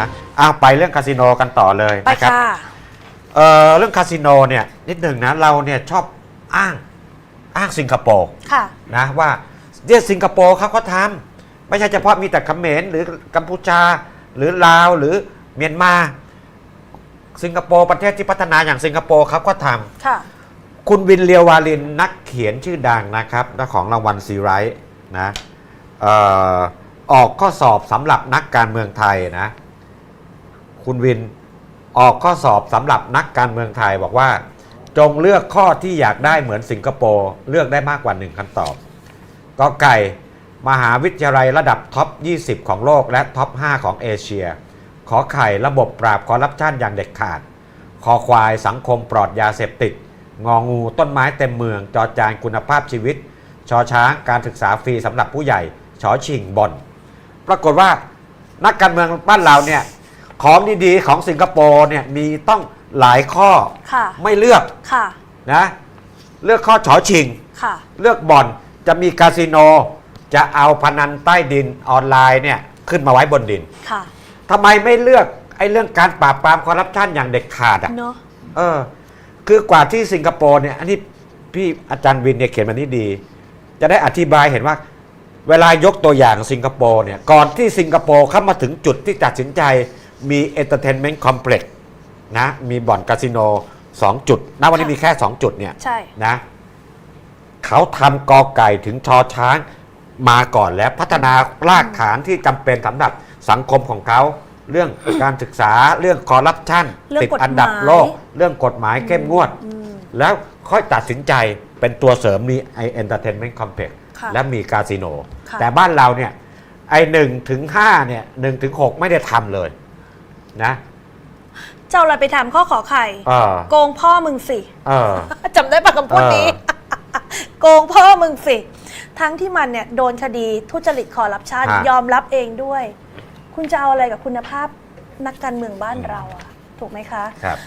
นะอ้าวไปเรื่องคาสิโนกันต่อเลยไปนะครับค่ะเอ่อเรื่องคาสิโนเนี่ยนิดหนึ่งนะเราเนี่ยชอบอ้างอ้างสิงคโปร์ ค่ะ นะว่าเนี่ยสิงคโปร์เขาก็ทำไม่ใช่เฉพาะมีแต่เขมรหรือกัมพูชาหรือลาวหรือเมียนมา สิงคโปร์ประเทศที่พัฒนาอย่างสิงคโปร์เขาก็ทำค่ะคุณวินเลียววาลินนักเขียนชื่อดังนะครับเจ้าของรางวัลซีไรท์นะเอ่อออกข้อสอบสำหรับนักการเมืองไทยนะ คุณวินออกข้อสอบสำหรับนักการเมืองไทยบอกว่า จงเลือกข้อที่อยากได้เหมือนสิงคโปร์เลือกได้มากกว่าหนึ่งคำตอบกอไก่มหาวิทยาลัยระดับท็อป 20 ของโลกและท็อป 5 ของเอเชีย ขอไข่ระบบปราบคอร์รัปชันอย่างเด็ดขาด คอควายสังคมปลอดยาเสพติด งองูต้นไม้เต็มเมือง จอจานคุณภาพชีวิต ชอช้างการศึกษาฟรีสำหรับผู้ใหญ่ ชอชิงบอนปรากฏว่านักการเมืองบ้านเราเนี่ย ของดีๆ ของสิงคโปร์เนี่ยมีต้องหลายข้อค่ะ ไม่เลือกค่ะ นะเลือกข้อชอชิง ค่ะ เลือกบ่อนจะมีคาสิโน จะเอาพนันใต้ดินออนไลน์เนี่ยขึ้นมาไว้บนดินค่ะ ทำไมไม่เลือกไอ้เรื่องการปราบปรามคอร์รัปชันอย่างเด็ดขาดอะเนอะเออ คือกว่าที่สิงคโปร์เนี่ยอันนี้พี่อาจารย์วินเนี่ยเขียนมานี้ดี จะได้อธิบายเห็นว่า เวลายกตัวอย่างสิงคโปร์เนี่ยก่อนที่สิงคโปร์เข้ามาถึงจุดที่ตัดสินใจ มีเอนเตอร์เทนเมนต์คอมเพล็กซ์นะมีบ่อนคาสิโน2 จุดณวันนี้มีแค่ 2 จุดเนี่ยใช่นะเขาทำกอไก่ถึงชอช้างมาก่อนแล้วพัฒนารากฐานที่จำเป็นสำหรับสังคมของเขาเรื่องการศึกษาเรื่องคอร์รัปชันเรื่องติดกฎหมายอันดับโลก เรื่องกฎหมายเข้มงวด อืม แล้วค่อยตัดสินใจเป็นตัวเสริมมีไอเอนเตอร์เทนเมนต์คอมเพล็กซ์ค่ะและมีคาสิโน ค่ะ แต่บ้านเราเนี่ยไอหนึ่งถึงห้าเนี่ยหนึ่งถึงหกไม่ได้ทำเลย นะเจ้าอะไรไปทำข้อขอไข่เออโกงพ่อมึงสิ เออ จำได้ปะคำพูดนี้ โกงพ่อมึงสิ ทั้งที่มันเนี่ยโดนคดีทุจริตคอร์รัปชันฮะ ยอมรับเองด้วย คุณจะเอาอะไรกับคุณภาพนักการเมืองบ้านเราอะถูกไหมคะ ครับ